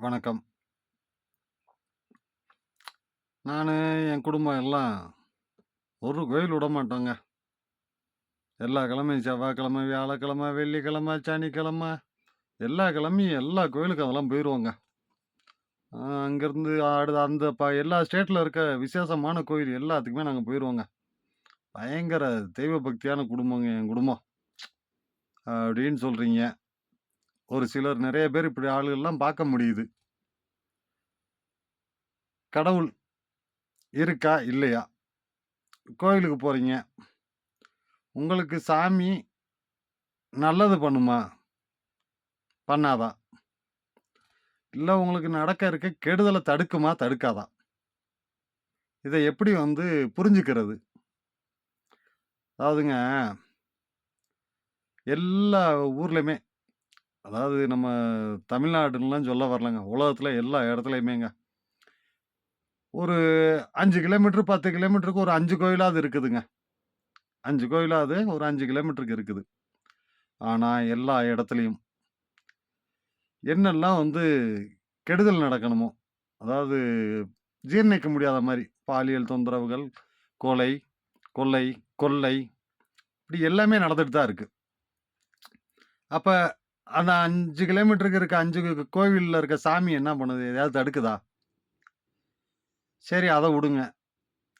வணக்கம். நான் என் குடும்பம் எல்லாம் ஒரு கோயில் விட மாட்டோங்க எல்லா கிழமையும் செவ்வாய்க்கிழமை, வியாழக்கிழமை, வெள்ளிக்கிழமை, சனிக்கிழமை எல்லா கிழமையும் எல்லா கோயிலுக்கும் அதெல்லாம் போயிடுவோங்க அங்கேருந்து அடுத்து அந்த ப எல்லா ஸ்டேட்டில் இருக்க விசேஷமான கோயில் எல்லாத்துக்குமே நாங்கள் போயிடுவோங்க பயங்கர தெய்வ பக்தியான குடும்பங்க என் குடும்பம். அப்படின்னு சொல்கிறீங்க ஒரு சிலர் நிறைய பேர் இப்படி ஆளுகள்லாம் பார்க்க முடியுது. கடவுள் இருக்கா? இல்லையா? கோயிலுக்கு போகிறீங்க உங்களுக்கு சாமி நல்லது பண்ணுமா? பண்ணாதா? இல்லை உங்களுக்கு நடக்க இருக்க கெடுதலை தடுக்குமா? தடுக்காதா? இதை எப்படி வந்து புரிஞ்சுக்கிறது? அதாவதுங்க எல்லா ஊர்லேயுமே அதாவது நம்ம தமிழ்நாடுன்லாம் சொல்ல வரலங்க. உலகத்துல எல்லா இடத்துலயுமேங்க. ஒரு 5 கிலோமீட்டர், 10 கிலோமீட்டருக்கு ஒரு 5 கோயிலாவது இருக்குதுங்க. 5 கோயிலாவது ஒரு 5 கிலோமீட்டருக்கு இருக்குது. ஆனா எல்லா இடத்துலயும் என்னெல்லாம் வந்து கெடுதல் நடக்கணுமோ, அதாவது ஜீரணிக்க முடியாத மாரி பாலியல் தொந்தரவுகள், கொலை, கொள்ளை, கொள்ளை இப்படி எல்லாமே நடந்துட்டு தான் இருக்கு. அப்ப அந்த 5 கிலோமீட்டருக்கு இருக்க 5 கோவில்ல இருக்க சாமி என்ன பண்ணுது? எதையாவது தடுக்குதா? சரி அத விடுங்க.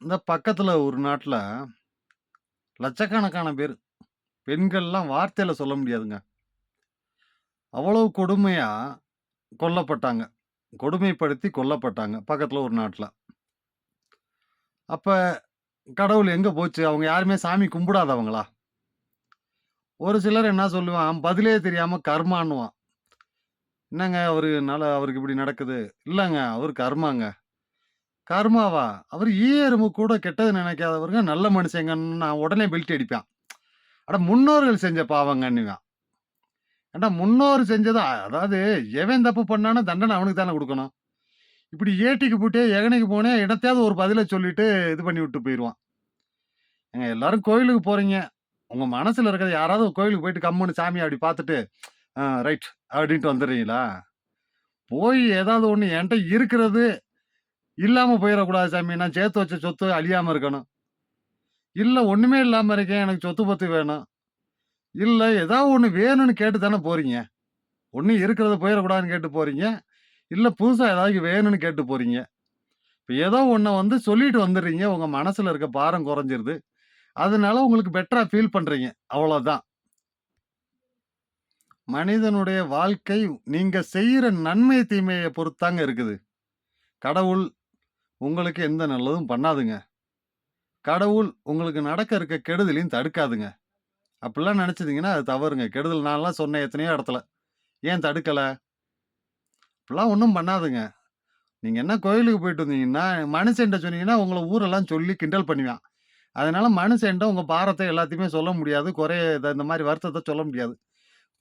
இந்த பக்கத்துல ஒரு நாட்ல லட்சக்கணக்கான பேரு, பெண்கள்லாம் வார்த்தையில சொல்ல முடியாதுங்க. அவ்வளவு கொடுமையா கொல்லப்பட்டாங்க. கொடுமைப்படுத்தி கொல்லப்பட்டாங்க. பக்கத்துல ஒரு நாட்ல. அப்ப கடவுள் எங்க போச்சு? அவங்க யாருமே சாமி கும்பிடாதவங்களா? ஒரு சிலர் என்ன சொல்லுவான், பதிலே தெரியாம கர்மான்னுவான். என்னங்க அவரு நல்ல அவருக்கு இப்படி நடக்குது? இல்லைங்க அவர் கர்மாங்க. கர்மாவா? அவர் ஈயரும்பு கூட கெட்டது நினைக்காதவருங்க நல்ல மனுஷங்கன்னு நான் உடனே பெல்ட் அடிப்பேன். அட முன்னோர்கள் செஞ்ச பாவங்கன்னுவான் ஏடா முன்னோர் செஞ்சது அதாவது எவன் தப்பு பண்ணானோ தண்டனை அவனுக்கு தானே கொடுக்கணும் இப்படி ஏட்டிக்கு போட்டு எகனைக்கு போனே இடத்தையாவது ஒரு பதில சொல்லிட்டு இது பண்ணி விட்டு போயிடுவான் ஏங்க எல்லாரும் கோயிலுக்கு போறீங்க. உங்க மனசுல இருக்கிறத யாராவது கோயிலுக்கு போயிட்டு கம்முன்னு சாமி அப்படி பார்த்துட்டு, ஆ ரைட் அப்படின்ட்டு வந்துடுறீங்களா? போய் ஏதாவது ஒன்று என்கிட்ட இருக்கிறது இல்லாமல் போயிடக்கூடாது சாமி. நான் சேர்த்து வச்ச சொத்து அழியாமல் இருக்கணும். இல்லை ஒன்றுமே இல்லாமல் இருக்கேன். எனக்கு சொத்து பத்து வேணும். இல்லை ஏதாவது ஒன்று வேணும்னு கேட்டு தானே போகிறீங்க ஒன்று இருக்கிறத போயிடக்கூடாதுன்னு கேட்டு போகிறீங்க இல்லை புதுசாக ஏதாவது வேணும்னு கேட்டு போகிறீங்க இப்போ ஏதோ ஒன்றை வந்து சொல்லிட்டு வந்துடுறீங்க. உங்கள் மனசில் இருக்க பாரம் குறைஞ்சிருது. அதனால உங்களுக்கு பெட்டரா ஃபீல் பண்றீங்க. அவ்வளோதான். மனிதனுடைய வாழ்க்கை நீங்க செய்யற நன்மை, தீமையை பொறுத்தாங்க இருக்குது. கடவுள் உங்களுக்கு எந்த நல்லதும் பண்ணாதுங்க. கடவுள் உங்களுக்கு நடக்க இருக்க கெடுதலையும் தடுக்காதுங்க. அப்படிலாம் நெனச்சீங்கன்னா அது தவறுங்க. கெடுதல் நான்லாம் சொன்னேன் எத்தனையோ இடத்துல. ஏன் தடுக்கலை அப்படிலாம் ஒன்றும் பண்ணாதுங்க. நீங்கள் என்ன கோயிலுக்கு போயிட்டு வந்தீங்கன்னா, மனுஷன்ட்ட சொன்னீங்கன்னா உங்களை ஊரெல்லாம் சொல்லி கிண்டல் பண்ணுவான். அதனால மனுஷன்ட்ட உங்க பாரத்தை எல்லாத்தையுமே சொல்ல முடியாது. குறைய இத இந்த மாதிரி வருத்தத்தை சொல்ல முடியாது.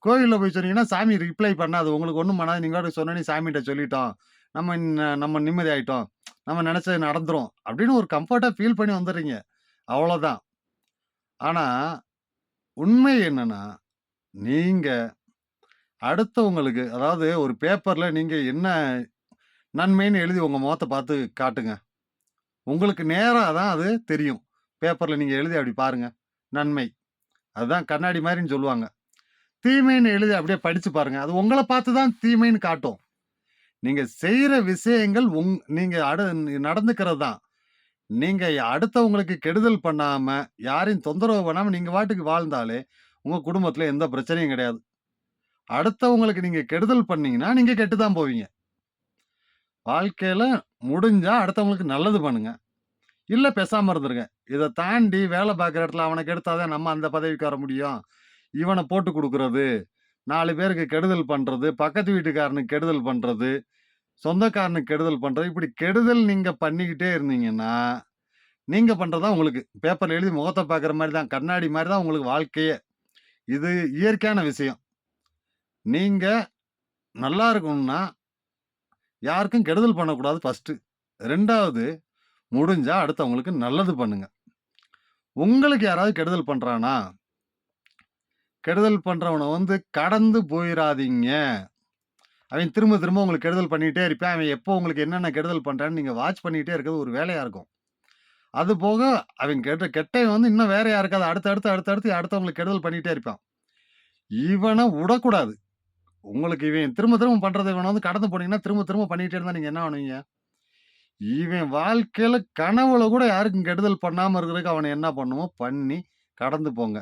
கோயிலில் போய் சொன்னீங்கன்னா, சாமி ரிப்ளை பண்ணாது. உங்களுக்கு ஒண்ணும் பண்ணாது. நீங்க பாட்டுக்கு சொன்னோனே சாமிட்ட சொல்லிட்டோம். நம்ம ந நம்ம நிம்மதியாயிட்டோம். நம்ம நினச்சது நடந்துரும். அப்படின்னு ஒரு கம்ஃபர்ட்டா ஃபீல் பண்ணி வந்துடுறீங்க. அவ்வளோதான். ஆனா, உண்மை என்னன்னா, நீங்க அடுத்தவங்களுக்கு அதாவது ஒரு பேப்பர்ல நீங்க என்ன நன்மைன்னு எழுதி உங்க முகத்த பார்த்து காட்டுங்க. உங்களுக்கு நேரா தான் அது தெரியும். பேப்பரில் நீங்கள் எழுதி அப்படி பாருங்கள் நன்மை. அதுதான் கண்ணாடி மாதிரின்னு சொல்லுவாங்க. தீமைன்னு எழுதி அப்படியே படித்து பாருங்கள் அது உங்களை பார்த்து தான் தீமைன்னு காட்டும். நீங்கள் செய்கிற விஷயங்கள் உங் நீங்கள் அடு நடந்துக்கிறது தான். நீங்கள் அடுத்தவங்களுக்கு கெடுதல் பண்ணாமல் யாரையும் தொந்தரவு பண்ணாமல் நீங்கள் வாட்டுக்கு வாழ்ந்தாலே, உங்கள் குடும்பத்தில் எந்த பிரச்சனையும் கிடையாது. அடுத்தவங்களுக்கு நீங்கள் கெடுதல் பண்ணீங்கன்னா, நீங்கள் கெட்டு தான் போவீங்க. வாழ்க்கையில் முடிஞ்சால் அடுத்தவங்களுக்கு நல்லது பண்ணுங்கள் இல்லை பேசாமல் இருந்துருங்க. இதை தாண்டி வேலை பார்க்குற இடத்துல அவனுக்கு எடுத்தாதான் நம்ம அந்த பதவிக்கு வர முடியும். இவனை போட்டு கொடுக்குறது நாலு பேருக்கு கெடுதல் பண்ணுறது பக்கத்து வீட்டுக்காரனுக்கு கெடுதல் பண்ணுறது சொந்தக்காரனுக்கு கெடுதல் பண்ணுறது இப்படி கெடுதல் நீங்கள் பண்ணிக்கிட்டே இருந்தீங்கன்னா, நீங்கள் பண்ணுறதா உங்களுக்கு பேப்பரில் எழுதி முகத்தை பார்க்குற மாதிரி தான், கண்ணாடி மாதிரி தான் உங்களுக்கு வாழ்க்கையே. இது இயற்கையான விஷயம். நீங்கள் நல்லா இருக்கணும்னா, யாருக்கும் கெடுதல் பண்ணக்கூடாது ஃபஸ்ட்டு ரெண்டாவது முடிஞ்சா அடுத்தவங்களுக்கு நல்லது பண்ணுங்க. உங்களுக்கு யாராவது கெடுதல் பண்றானா? கெடுதல் பண்ணுறவனை வந்து கடந்து போயிடாதீங்க அவன் திரும்ப திரும்ப உங்களுக்கு கெடுதல் பண்ணிகிட்டே இருப்பேன் அவன் எப்போ உங்களுக்கு என்னென்ன கெடுதல் பண்ணுறான்னு நீங்கள் வாட்ச் பண்ணிகிட்டே இருக்கிறது ஒரு வேலையாக இருக்கும். அது போக அவன் கெட்ட கெட்டவன் வந்து இன்னும் வேற யாருக்காது அடுத்து, அடுத்து, அடுத்து, அடுத்து அடுத்தவங்களுக்கு கெடுதல் பண்ணிகிட்டே இருப்பான். இவனை விடக்கூடாது உங்களுக்கு இவன் திரும்ப திரும்ப பண்ணுறது இவனை வந்து கடந்து போனீங்கன்னா, திரும்ப திரும்ப பண்ணிகிட்டே இருந்தால் நீங்கள் என்ன பண்ணுவீங்க? இவன் வாழ்க்கையில கனவுல கூட யாருக்கும் கெடுதல் பண்ணாம இருக்கிறதுக்கு அவனை என்ன பண்ணுமோ பண்ணி கடந்து போங்க.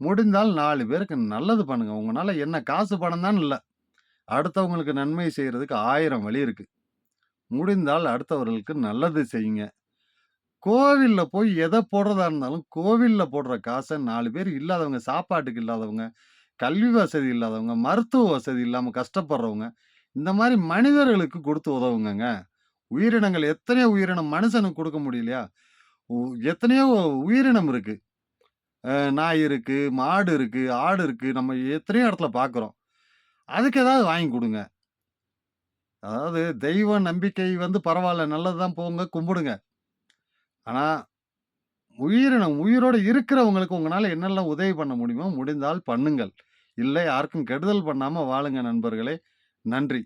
முடிந்தால் நாலு பேருக்கு நல்லது பண்ணுங்க. உங்களால என்ன காசு பணம் தான் இல்லை அடுத்தவங்களுக்கு நன்மை செய்யறதுக்கு ஆயிரம் வழி இருக்கு. முடிந்தால் அடுத்தவர்களுக்கு நல்லது செய்யுங்க. கோவிலில் போய் எதை போடுறதா இருந்தாலும், கோவில்ல போடுற காசை நாலு பேர் இல்லாதவங்க, சாப்பாட்டுக்கு இல்லாதவங்க, கல்வி வசதி இல்லாதவங்க, மருத்துவ வசதி இல்லாமல் கஷ்டப்படுறவங்க, இந்த மாதிரி மனிதர்களுக்கு கொடுத்து உதவுங்கங்க. உயிரினங்கள் எத்தனையோ உயிரினம் மனுஷனுக்கு கொடுக்க முடியலையா? உ எத்தனையோ உயிரினம் இருக்கு. நாய் இருக்கு, மாடு இருக்கு, ஆடு இருக்கு. நம்ம எத்தனையோ இடத்துல பார்க்குறோம். அதுக்கு ஏதாவது வாங்கி கொடுங்க அதாவது தெய்வ நம்பிக்கை வந்து பரவாயில்ல நல்லது தான் போங்க, கும்பிடுங்க. ஆனால் உயிரினம் உயிரோட இருக்கிறவங்களுக்கு உங்களால் என்னெல்லாம் உதவி பண்ண முடியுமோ முடிந்தால் பண்ணுங்கள். இல்லை யாருக்கும் கெடுதல் பண்ணாமல் வாழுங்க நண்பர்களே. நன்றி.